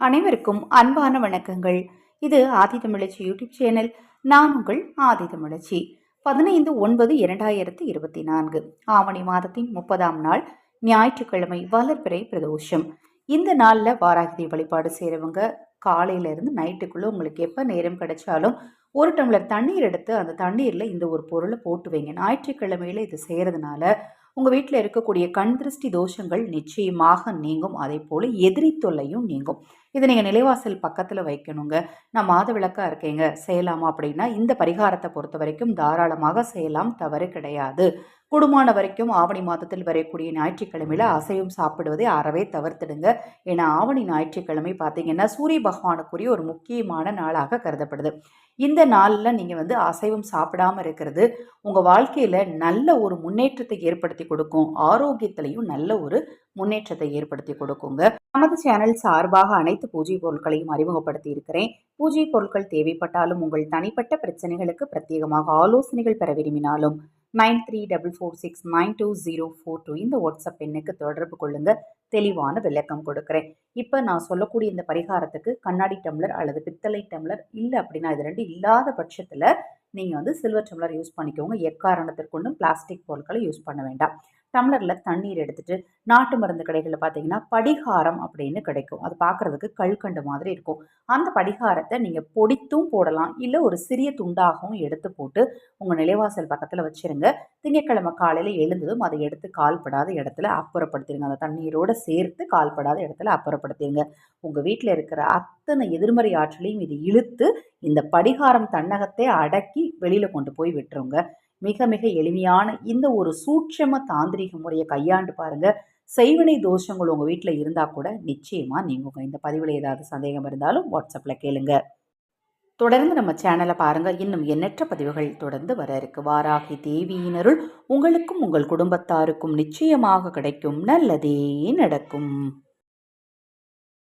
அனைவருக்கும் அன்பான வணக்கங்கள். இது ஆதி தமிழச்சி யூடியூப் சேனல். நான் உங்கள் ஆதி தமிழச்சி. பதினைந்து ஒன்பது இரண்டாயிரத்து இருபத்தி நான்கு. ஆவணி மாதத்தின் முப்பதாம் நாள் ஞாயிற்றுக்கிழமை வளர்பிறை பிரதோஷம். இந்த நாளில் வாராகிதி வழிபாடு செய்கிறவங்க காலையிலேருந்து நைட்டுக்குள்ளே உங்களுக்கு எப்போ நேரம் கிடைச்சாலும் ஒரு டம்ளர் தண்ணீர் எடுத்து அந்த தண்ணீரில் இந்த ஒரு பொருளை போட்டு வைங்க. ஞாயிற்றுக்கிழமையில் இது செய்கிறதுனால உங்கள் வீட்டில் இருக்கக்கூடிய கண் திருஷ்டி தோஷங்கள் நிச்சயமாக நீங்கும். அதே போல் எதிரி தொல்லையும் நீங்கும். இதை நீங்கள் நிலைவாசல் பக்கத்தில் வைக்கணுங்க. நான் மாத விளக்காக இருக்கேங்க. செய்யலாமா அப்படின்னா இந்த பரிகாரத்தை பொறுத்த வரைக்கும் தாராளமாக செய்யலாம். தவறு கிடையாது. கூடுமான வரைக்கும் ஆவணி மாதத்தில் வரக்கூடிய ஞாயிற்றுக்கிழமையில் அசையும் சாப்பிடுவதை அறவே தவிர்த்துடுங்க. ஏன்னா ஆவணி ஞாயிற்றுக்கிழமை பார்த்தீங்கன்னா சூரிய பகவானுக்குரிய ஒரு முக்கியமான நாளாக கருதப்படுது. இந்த நாளில் நீங்கள் வந்து அசைவம் சாப்பிடாமல் இருக்கிறது உங்கள் வாழ்க்கையில் நல்ல ஒரு முன்னேற்றத்தை ஏற்படுத்தி கொடுக்கும். ஆரோக்கியத்திலையும் நல்ல ஒரு முன்னேற்றத்தை ஏற்படுத்தி கொடுக்குங்க. நமது சேனல் சார்பாக அனைத்து பூஜை பொருட்களையும் அறிமுகப்படுத்தி இருக்கிறேன். பூஜை பொருட்கள் தேவைப்பட்டாலும் உங்கள் தனிப்பட்ட பிரச்சனைகளுக்கு பிரத்யேகமாக ஆலோசனைகள் பெற விரும்பினாலும் nine three double four six nine two zero four two இந்த வாட்ஸ்அப் எண்ணுக்கு தொடர்பு கொள்ளுங்கள் தெளிவான விளக்கம் கொடுக்குறேன். இப்போ நான் சொல்லக்கூடிய இந்த பரிகாரத்துக்கு கண்ணாடி டம்ளர் அல்லது பித்தளை டம்ளர் இல்லை அப்படின்னா இது ரெண்டு இல்லாத பட்சத்தில் நீங்கள் வந்து சில்வர் டம்ளர் யூஸ் பண்ணிக்கோங்க. எக்காரணத்திற்கொண்டும் பிளாஸ்டிக் பொருட்களை யூஸ் பண்ண வேண்டாம். டம்ளரில் தண்ணீர் எடுத்துட்டு நாட்டு மருந்து கடைகளில் பார்த்தீங்கன்னா படிகாரம் அப்படின்னு கிடைக்கும். அது பார்க்குறதுக்கு கல்கண்டு மாதிரி இருக்கும். அந்த படிகாரத்தை நீங்கள் பொடித்தும் போடலாம். இல்லை ஒரு சிறிய துண்டாகவும் எடுத்து போட்டு உங்கள் நிலைவாசல் பக்கத்தில் வச்சுருங்க. திங்கக்கிழமை காலையில் எழுந்ததும் அதை எடுத்து கால்படாத இடத்துல அப்புறப்படுத்திடுங்க அந்த தண்ணீரோடு சேர்த்து கால்படாத இடத்துல அப்புறப்படுத்திடுங்க உங்கள் வீட்டில் இருக்கிற அத்தனை எதிர்மறை ஆற்றலையும் இது இழுத்து இந்த படிகாரம் தன்னகத்தை அடக்கி வெளியில் கொண்டு போய் விட்டுருங்க. மிக மிக எளிமையான இந்த ஒரு சூட்சம தாந்திரிக முறையை கையாண்டு பாருங்க. செய்வினை தோஷங்கள் உங்கள் வீட்டில் இருந்தால் கூட நிச்சயமாக நீங்குங்க இந்த பதிவில் ஏதாவது சந்தேகம் இருந்தாலும் வாட்ஸ்அப்பில் கேளுங்க. தொடர்ந்து நம்ம சேனலை பாருங்கள் இன்னும் எண்ணற்ற பதிவுகள் தொடர்ந்து வர இருக்கு. வாராகி தேவியினருள் உங்களுக்கும் உங்கள் குடும்பத்தாருக்கும் நிச்சயமாக கிடைக்கும். நல்லதே நடக்கும்.